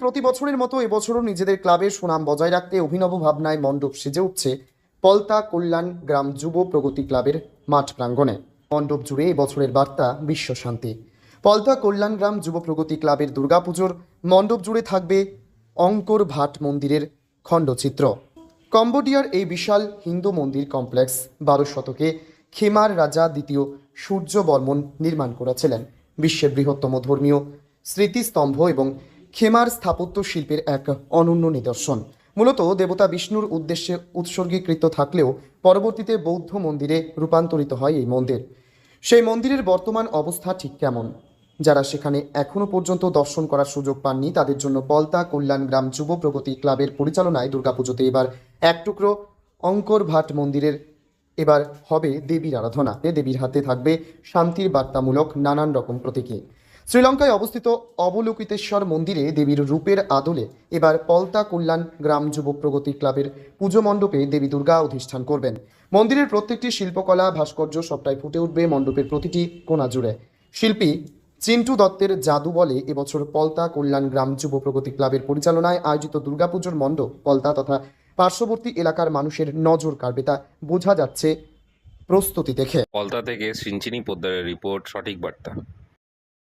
প্রতি বছরের মতো এবছরও নিজেদের ক্লাবের সুনাম বজায় রাখতে অভিনব ভাবনায় মণ্ডপ সেজে উঠছে পলতা কল্যাণ গ্রাম যুব প্রগতি ক্লাবের মাঠ প্রাঙ্গণে। মণ্ডপ জুড়ে এবছরের বার্তা, বিশ্ব শান্তি। পলতা কল্যাণ গ্রাম যুব প্রগতি ক্লাবের দুর্গাপুজোর মণ্ডপ জুড়ে থাকবে অঙ্কর ভাট মন্দিরের খণ্ডচিত্র। কম্বোডিয়ার এই বিশাল হিন্দু মন্দির কমপ্লেক্স বারো শতকে খেমার রাজা দ্বিতীয় সূর্য বর্মন নির্মাণ করেছিলেন। বিশ্বের বৃহত্তম ধর্মীয় স্মৃতিস্তম্ভ এবং খেমার স্থাপত্য শিল্পের এক অনন্য নিদর্শন। মূলত দেবতা বিষ্ণুর উদ্দেশ্যে উৎসর্গীকৃত থাকলেও পরবর্তীতে বৌদ্ধ মন্দিরে রূপান্তরিত হয় এই মন্দির। সেই মন্দিরের বর্তমান অবস্থা ঠিক কেমন? যারা সেখানে এখনও পর্যন্ত দর্শন করার সুযোগ পাননি, তাদের জন্য পলতা কল্যাণ গ্রাম যুব প্রগতি ক্লাবের পরিচালনায় দুর্গাপুজোতে এবার এক টুকরো অঙ্কর ভাট মন্দিরের এবার হবে দেবীর আরাধনা। দেবীর হাতে থাকবে শান্তির বার্তামূলক নানান রকম প্রতীকী। শ্রীলঙ্কায় অবস্থিত অবলোকিতেশ্বর মন্দিরে দেবীর রূপের আদলে এবার পলতা কল্যাণ গ্রাম যুব প্রগতি ক্লাবের পুজো মণ্ডপে দেবী দুর্গা অধিষ্ঠান করবেন। মন্দিরের প্রত্যেকটি শিল্পকলা, ভাস্কর্য সবটাই ফুটে উঠবে মণ্ডপের প্রতিটি কোণা জুড়ে। শিল্পী চিন্টু দত্তের জাদু বলে এবছর পলতা কল্যাণ গ্রাম যুব প্রগতি ক্লাবের পরিচালনায় আয়োজিত দুর্গাপুজোর মণ্ডপ পলতা তথা পার্শ্ববর্তী এলাকার মানুষের নজর কাড়বে তা বোঝা যাচ্ছে প্রস্তুতি দেখে। পলতা থেকে সিঞ্চিনি পোদ্দারের রিপোর্ট, সঠিক বার্তা।